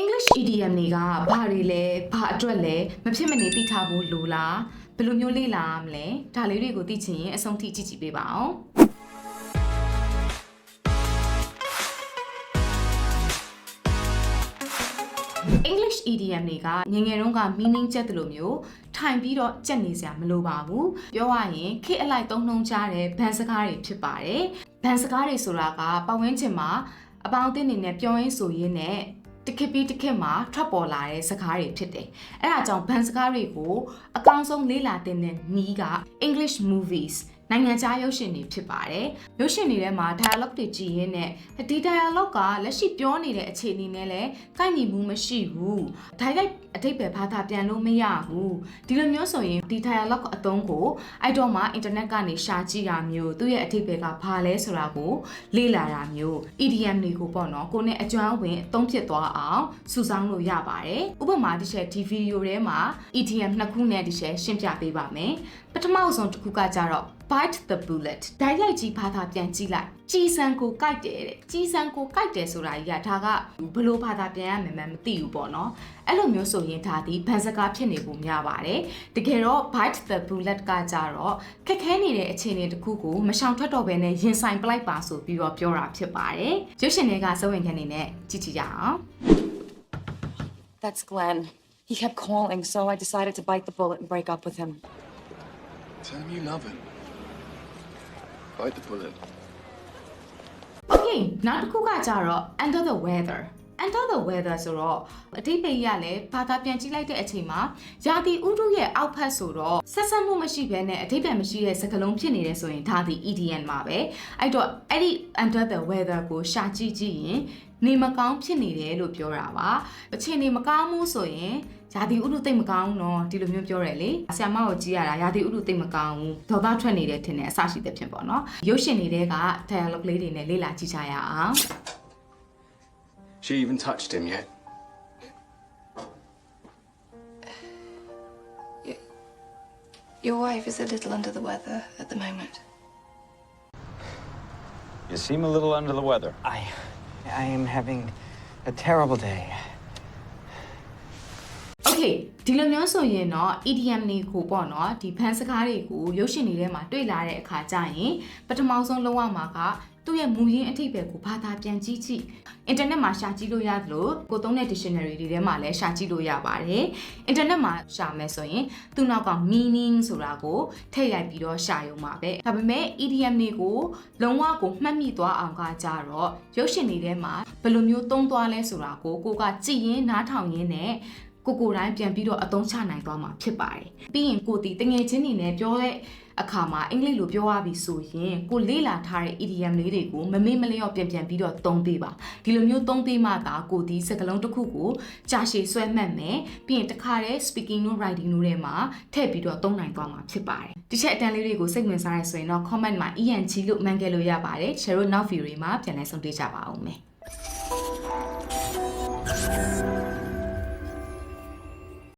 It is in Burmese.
English idiom တွေကဘာတွေလဲဘာအတွက်လဲမဖြစ်မနေသိထားဖို့လိုလားဘယ်လိုမျိုးလေ့လာရမလဲဒါလေးတွေကိုသိချင်ရင်အဆုံးထိကြည့်ကြည့်ပေးပါအောင် English idiom တွေကငယ်ငယ်တုန်းက meaning ကျက်တယ်လို့မျိုးထိုင်ပြီးတော့ကြက်နေစရာမလိုပါဘူးပြောရရင်ခေတ်အလိုက်သုံးနှုံးကြတဲ့ဘန်စကားတွေဖြစ်ပါတယ်ဘန်စကားတွေဆိုတာကပတ်ဝန်းကျင်မှာအပေါင်းအသင်းတွေနဲ့ပြောရင်းဆိုရင်းနဲ့ တစ်ခေတ်ပြီးတစ်ခေတ်မှာထွက်ပေါ်လာတဲ့စကားတွေဖြစ်တယ်။အဲဒါကြောင့်ဘန်စကားတွေကိုအကောင်းဆုံးလေ့လာသင်တဲ့နည်းက English movies နိုင်ငံခြားရုပ်ရှင်တွေဖြစ်ပါတယ်။ရုပ်ရှင်တွေထဲမှာ dialogue တွေကြည်ရင်းနဲ့ဒီ dialogue ကလက်ရှိပြောနေတဲ့အခြေအနေနဲ့လည်းကိုက်ညီမှုမရှိဘူး။ direct အတိတ်ပဲဘာသာပြန်လို့မရဘူး။ဒီလိုမျိုးဆိုရင်ဒီ dialogue အသုံးကိုအဲ့တော့မှ internet ကနေရှာကြည့်တာမျိုးသူ့ရဲ့အတိတ်ပဲကဘာလဲဆိုတာကိုလေ့လာတာမျိုး EDM တွေကိုပေါ့နော်ကိုနဲ့အကျွမ်းဝင်အသုံးဖြစ်သွားအောင်စုဆောင်းလို့ရပါတယ်။ဥပမာတစ်ချက်ဒီဗီဒီယိုထဲမှာ EDM နှစ်ခုနဲ့တစ်ချက်ရှင်းပြပေးပါမယ်။ပထမဆုံးတစ်ခုကကြတော့ bite the bullet ဓာတ်ရိုက်ကြီးဘာသာပြန်ကြည့်လိုက်ကြီးစံကိုကြိုက်တယ်တဲ့ကြီးစံကိုကြိုက်တယ်ဆိုတာကြီးကဒါကဘလို့ဘာသာပြန်ရမယ်မှမသိဘူးပေါ့နော်အဲ့လိုမျိုးဆိုရင်ဒါဒီဘန်စကားဖြစ်နေပုံများပါတယ်တကယ်တော့ bite the bullet ကကြတော့ခက်ခဲနေတဲ့အခြေအနေတစ်ခုကိုမရှောင်ထွက်တော့ဘဲနဲ့ရင်ဆိုင်ပလိုက်ပါဆိုပြီးတော့ပြောတာဖြစ်ပါတယ်ရုပ်ရှင်တွေကစဝင်ခံနေနဲ့ကြည့်ကြည့်ကြအောင် That's Glenn. He kept calling, so I decided to bite the bullet and break up with him. Tell him you love him. Bite the bullet. Okay နောက်တစ်ခုကကြတော့ under the weather under the weather ဆိုတော့အတိတ်ပိရလည်းဘာသာပြန်ကြည့်လိုက်တဲ့အချိန်မှာယာတီဥတုရဲ့အောက်ဖက်ဆိုတော့ဆက်ဆက်မှုမရှိဘဲနဲ့အတိတ်ပြန်မရှိတဲ့စကားလုံးဖြစ်နေတယ်ဆိုရင်ဒါဒီ EDN မှာပဲအဲ့တော့အဲ့ဒီ under the weather ကိုရှာကြည့်ကြည့်ရင်နေမကောင်းဖြစ်နေတယ်လို့ပြောတာပါအချိန်နေမကောင်းမှုဆိုရင်ရာသီဥတုသိမ့်မကောင်းတော့ဒီလိုမျိုးပြောတယ်လေဆ iam မကိုကြည့်ရတာရာသီဥတုသိမ့်မကောင်းဒေါသထွက်နေတယ်ထင်တယ်အဆရှိတဲ့ဖြစ်ပေါ့နော်ရုပ်ရှင်တွေတဲက dialogue လေးတွေနဲ့လေ့လာကြည့်ကြရအောင် She even touched him yet? Your wife is a little under the weather at the moment. You seem a little under the weather. I I am having a terrible day. Okay ဒီလိုမျိုးဆိုရင်တော့ EDM တွေကိုပေါ့နော်ဒီဖန်စကားတွေကိုရုပ်ရှင်တွေထဲမှာတွေ့လာတဲ့အခါကျရင်ပထမဆုံးလုံးဝမှာကသူ့ရဲ့မူရင်းအထိပ္ပယ်ကိုဘာသာပြန်ကြည့်ကြည့်အင်တာနက်မှာရှာကြည့်လို့ရတယ်လို့ကိုသုံးတဲ့ dictionary တွေထဲမှာလည်းရှာကြည့်လို့ရပါတယ်အင်တာနက်မှာရှာမယ်ဆိုရင်သူ့နောက်က meaning ဆိုတာကိုထည့်ရိုက်ပြီးတော့ရှာရုံပါပဲဒါပေမဲ့ EDM တွေကိုလုံးဝကိုမှတ်မိသွားအောင်ကကြတော့ရုပ်ရှင်တွေထဲမှာဘယ်လိုမျိုးသုံးသွားလဲဆိုတာကိုကိုကကြည့်ရင်နားထောင်ရင်းနဲ့ ကိုကိုတိုင်းပြန်ပြီးတော့အသုံးချနိုင်သွားမှာဖြစ်ပါတယ်။ပြီးရင်ကိုတီတငယ်ချင်းတွေနဲ့ပြောတဲ့အခါမှာအင်္ဂလိပ်လိုပြောရပြီဆိုရင်ကိုလေ့လာထားတဲ့ idiom လေးတွေကိုမမေ့မလျော့ပြန်ပြန်ပြီးတော့သုံးပေးပါ။ဒီလိုမျိုးသုံးပေးမှသာကိုတီစကားလုံးတစ်ခုကိုကြာရှည်ဆွဲမှတ်မယ်။ပြီးရင်တခါတည်း speaking တို့ writing တို့ထဲမှာထည့်ပြီးတော့သုံးနိုင်သွားမှာဖြစ်ပါတယ်။ဒီချက်အတန်းလေးတွေကိုစိတ်ဝင်စားရဆိုရင်တော့ comment မှာ ENG လို့မှန်ခဲ့လို့ရပါတယ်။ share နောက် view တွေမှာပြန်လည်ဆုံးတွေ့ကြပါအောင်မယ်။